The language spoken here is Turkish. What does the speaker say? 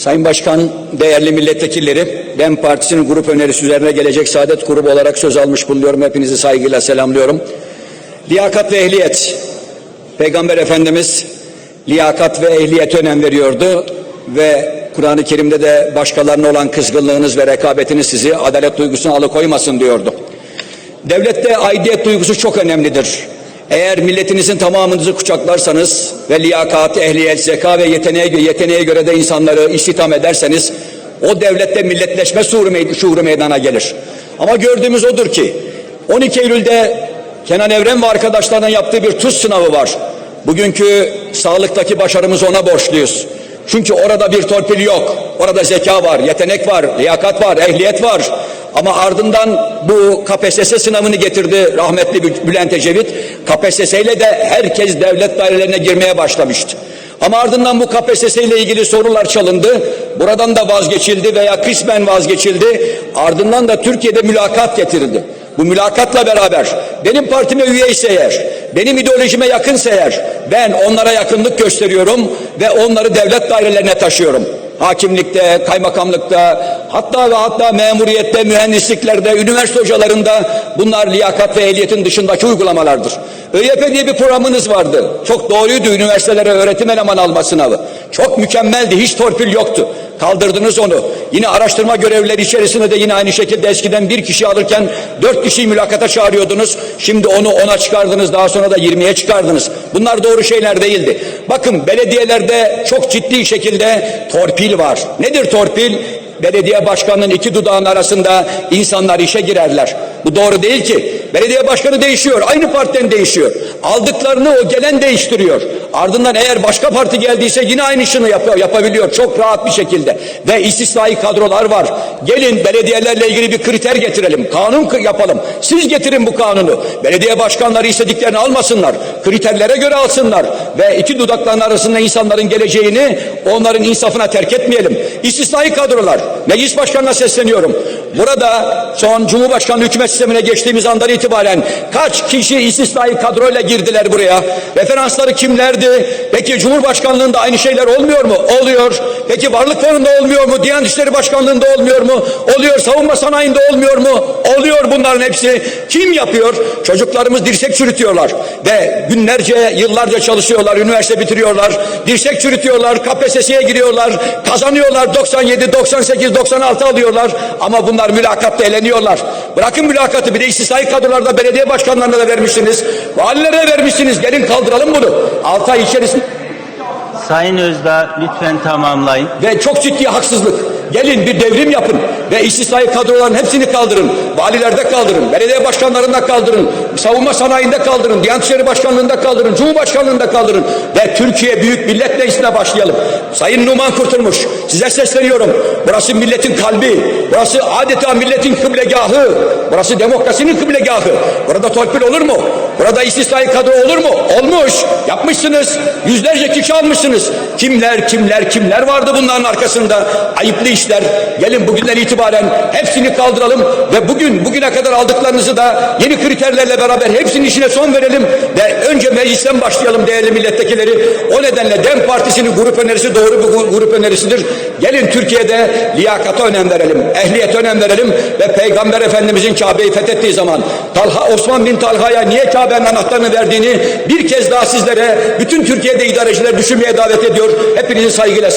Sayın Başkan, değerli milletvekilleri, DEM Partisi'nin grup önerisi üzerine gelecek Saadet Grubu olarak söz almış bulunuyorum. Hepinizi saygıyla selamlıyorum. Liyakat ve ehliyet. Peygamber Efendimiz liyakat ve ehliyete önem veriyordu ve Kur'an-ı Kerim'de de başkalarına olan kızgınlığınız ve rekabetiniz sizi adalet duygusuna alıkoymasın diyordu. Devlette aidiyet duygusu çok önemlidir. Eğer milletinizin tamamınızı kucaklarsanız ve liyakat, ehliyet, zeka ve yeteneğe, yeteneğe göre de insanları istihdam ederseniz o devlette milletleşme şuuru, şuuru meydana gelir. Ama gördüğümüz odur ki 12 Eylül'de Kenan Evren ve arkadaşlarının yaptığı bir tuz sınavı var. Bugünkü sağlıktaki başarımızı ona borçluyuz. Çünkü orada bir torpil yok. Orada zeka var, yetenek var, liyakat var, ehliyet var. Ama ardından bu KPSS sınavını getirdi rahmetli Bü- Bülent Ecevit. KPSS ile de herkes devlet dairelerine girmeye başlamıştı. Ama ardından bu KPSS ile ilgili sorular çalındı. Buradan da vazgeçildi veya kısmen vazgeçildi. Ardından da Türkiye'de mülakat getirildi. Bu mülakatla beraber benim partime üyeyse eğer, benim ideolojime yakınsa eğer ben onlara yakınlık gösteriyorum ve onları devlet dairelerine taşıyorum. Hakimlikte, kaymakamlıkta, hatta ve hatta memuriyette, mühendisliklerde, üniversite hocalarında bunlar liyakat ve ehliyetin dışındaki uygulamalardır. ÖYP diye bir programınız vardı. Çok doğruydu üniversitelere öğretim elemanı alma sınavı. Çok mükemmeldi, hiç torpil yoktu. Kaldırdınız onu. Yine araştırma görevlileri içerisinde de yine aynı şekilde eskiden bir kişi alırken dört kişiyi mülakata çağırıyordunuz. Şimdi onu ona çıkardınız daha sonra da 20'ye çıkardınız. Bunlar doğru şeyler değildi. Bakın belediyelerde çok ciddi şekilde torpil var. Nedir torpil? Belediye başkanının iki dudağın arasında insanlar işe girerler. Bu doğru değil ki. Belediye başkanı değişiyor. Aynı partiden değişiyor. Aldıklarını o gelen değiştiriyor. Ardından eğer başka parti geldiyse yine aynısını yapıyor, yapabiliyor. Çok rahat bir şekilde. Ve istisnai kadrolar var. Gelin belediyelerle ilgili bir kriter getirelim. Kanun yapalım. Siz getirin bu kanunu. Belediye başkanları istediklerini almasınlar. Kriterlere göre alsınlar. Ve iki dudakların arasında insanların geleceğini onların insafına terk etmeyelim. İstisnai kadrolar. Meclis başkanına sesleniyorum. Burada son Cumhurbaşkanlığı hükümet sistemine geçtiğimiz andan itibaren kaç kişi istisnai kadroyla girdiler buraya? Referansları kimlerdi? Peki Cumhurbaşkanlığında aynı şeyler olmuyor mu? Oluyor. Peki Varlık Fonu'nda olmuyor mu? Diyanet İşleri Başkanlığında olmuyor mu? Oluyor. Savunma sanayinde olmuyor mu? Oluyor bunların hepsi. Kim yapıyor? Çocuklarımız dirsek çürütüyorlar. Ve günlerce, yıllarca çalışıyorlar. Üniversite bitiriyorlar. Dirsek çürütüyorlar. KPSS'ye giriyorlar. Kazanıyorlar. 97, 98, 96 alıyorlar. Ama bunlar mülakatta eleniyorlar. Bırakın mülakatı. Bir de istisnai kadrolarda belediye başkanlarına da vermişsiniz. Valilere vermişsiniz. Gelin kaldıralım bunu. 6 ay içerisinde Sayın Özdağ lütfen tamamlayın. ve çok ciddi haksızlık. Gelin bir devrim yapın ve istisnai kadroların hepsini kaldırın. Valilerde kaldırın, belediye başkanlarında kaldırın, savunma sanayinde kaldırın, Diyanet İşleri Başkanlığında kaldırın, Cumhurbaşkanlığında kaldırın ve Türkiye Büyük Millet Meclisi'ne başlayalım. Sayın Numan Kurtulmuş, size sesleniyorum. Burası milletin kalbi, burası adeta milletin kıblegahı, burası demokrasinin kıblegahı. Burada torpil olur mu? Burada istisnai kadro olur mu? Olmuş. Yapmışsınız. Yüzlerce kişi almışsınız. Kimler, kimler, kimler vardı bunların arkasında? Ayıplı işler. Gelin bugünden itibaren hepsini kaldıralım ve bugün, bugüne kadar aldıklarınızı da yeni kriterlerle beraber hepsinin işine son verelim ve önce meclisten başlayalım değerli milletvekilleri. O nedenle DEM Partisi'nin grup önerisi doğru bir grup önerisidir. Gelin Türkiye'de liyakata önem verelim, ehliyete önem verelim ve Peygamber Efendimizin Kabe'yi fethettiği zaman Talha, Osman bin Talha'ya niye Kabe'nin anahtarını verdiğini bir kez daha sizlere bütün Türkiye'de idareciler düşünmeye davet ediyor. Hepinizi saygıyla